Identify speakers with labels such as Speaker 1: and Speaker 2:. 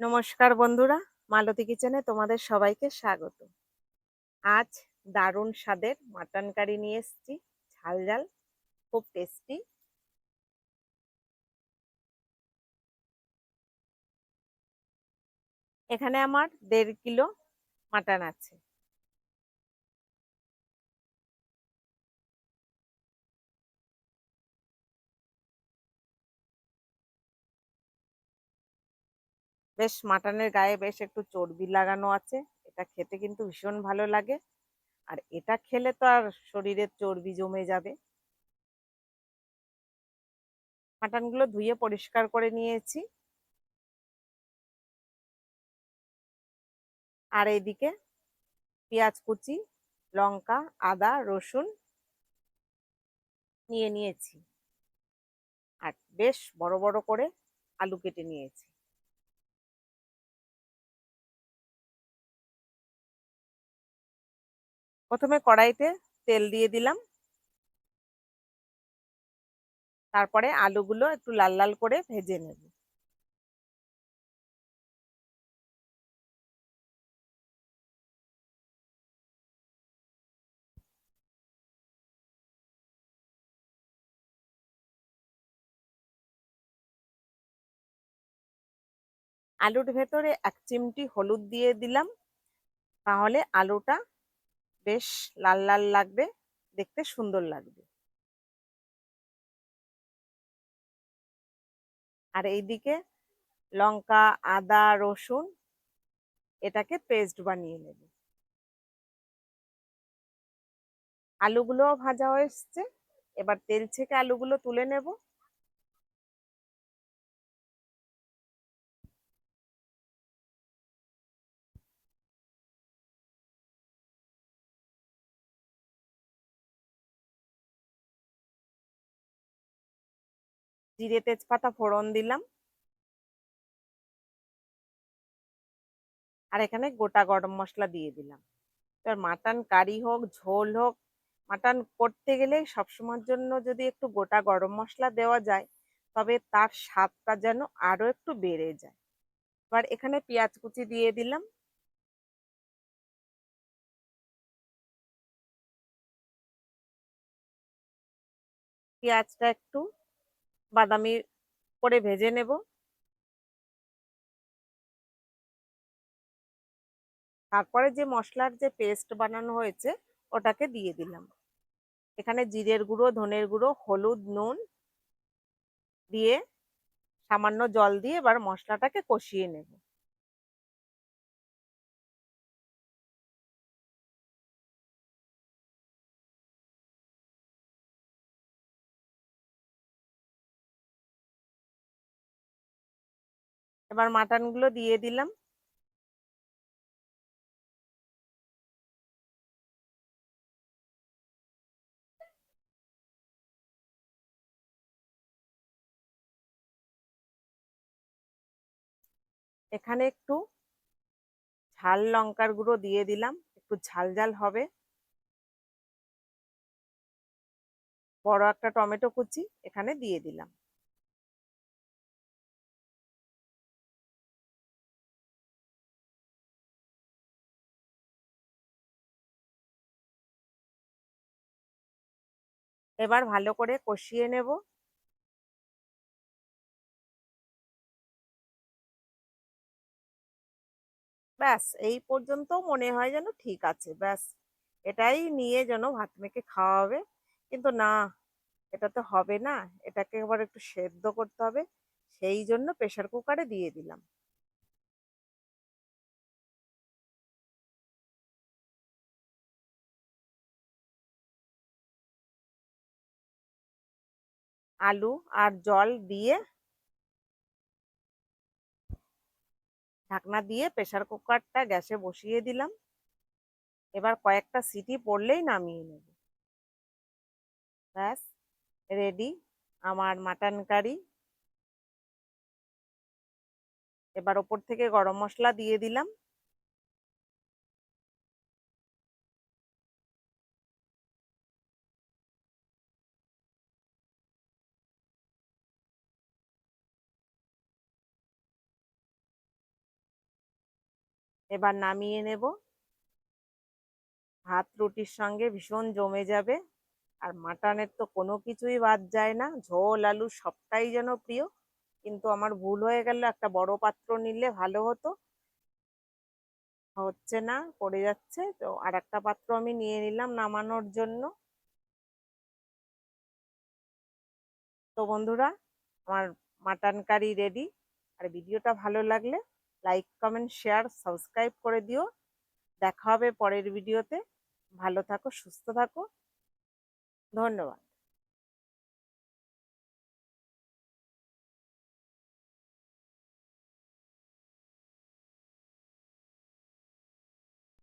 Speaker 1: নমস্কার বন্ধুরা, মালতী কিচেনে তোমাদের সবাইকে স্বাগত। আজ দারুণ স্বাদের মাটন কারি নিয়ে এসছি। ঝাল ঝাল, খুব টেস্টি এখানে আমার দেড় কিলো মাটন আছে। বেশ মাটনের গায়ে বেশ একটু চর্বি লাগানো আছে। এটা খেতে কিন্তু ভীষণ ভালো লাগে। আর এটা খেলে তো আর শরীরের চর্বি জমে যাবে। মাটনগুলো ধুয়ে পরিষ্কার করে নিয়েছি। আর এইদিকে পেঁয়াজ কুচি, লঙ্কা, আদা, রসুন নিয়ে নিয়েছি। আর বেশ বড় বড় করে আলু কেটে নিয়েছি। প্রথমে কড়াইতে তেল দিয়ে দিলাম। তারপরে আলুগুলো একটু লাল লাল করে ভেজে নেব। আলুর ভেতরে এক চিমটি হলুদ দিয়ে দিলাম। তাহলে আলুটা বেশ লাল লাল লাগবে, দেখতে সুন্দর লাগবে। আর এইদিকে লঙ্কা, আদা, রসুন, এটাকে পেস্ট বানিয়ে নেব। আলুগুলো ভাজা হয়ে এসছে। এবার তেল ছেঁকে আলুগুলো তুলে নেব। জিরে তেজপাতা ফোড়ন দিলাম। আর এখানে গোটা গরম মশলা দিয়ে দিলাম। এবার মাটন কারি হোক, ঝোল হোক, মাটন করতে গেলে সবসময়ের জন্য যদি একটু গোটা গরম মশলা দেওয়া যায়, তবে তার স্বাদটা যেন আরও একটু বেড়ে যায়। এবার এখানে পেঁয়াজ কুচি দিয়ে দিলাম। পেঁয়াজটা একটু বাদামি করে ভেজে নেব। তারপরে যে মশলার যে পেস্ট বানানো হয়েছে, ওটাকে দিয়ে দিলাম। এখানে জিরের গুঁড়ো, ধনের গুঁড়ো, হলুদ, নুন দিয়ে সামান্য জল দিয়ে এবার মশলাটাকে কষিয়ে নেব। এবার মাটন মাটনগুলো দিয়ে দিলাম। এখানে একটু ঝাল লঙ্কার গুঁড়ো দিয়ে দিলাম, একটু ঝাল ঝাল হবে। বড় একটা টমেটো কুচি এখানে দিয়ে দিলাম। এবার ভালো করে কষিয়ে নেব। ব্যাস, এই পর্যন্ত মনে হয় যেন ঠিক আছে। ব্যাস, এটাই নিয়ে যেন ভাত মেখে খাওয়া হবে। কিন্তু না, এটা তো হবে না। এটাকে এবার একটু সেদ্ধ করতে হবে। সেই জন্য প্রেশার কুকারে দিয়ে দিলাম। আলু আর জল দিয়ে ঢাকনা দিয়ে প্রেশার কুকারটা গ্যাসে বসিয়ে দিলাম। এবার কয়েকটা সিটি পড়লেই নামিয়ে নেব। ব্যাস রেডি আমার মাটন কারি এবার ওপর থেকে গরম মশলা দিয়ে দিলাম। এবার নামিয়ে নেব। ভাত রুটির সঙ্গে ভীষণ জমে যাবে। আর মাটনের তো কোনো কিছুই বাদ যায় না। ঝোল, আলু সবটাই যেন প্রিয়। কিন্তু আমার ভুল হয়ে গেল, একটা বড় পাত্র নিলে ভালো হতো। হচ্ছে না, পড়ে যাচ্ছে। তো আর একটা পাত্র আমি নিয়ে নিলাম নামানোর জন্য। তো বন্ধুরা, আমার মাটন কারি রেডি আর ভিডিওটা ভালো লাগলে লাইক কমেন্ট শেয়ার সাবস্ক্রাইব করে দিও। দেখা হবে পরের ভিডিওতে ভালো থাকো, সুস্থ থাকো। ধন্যবাদ।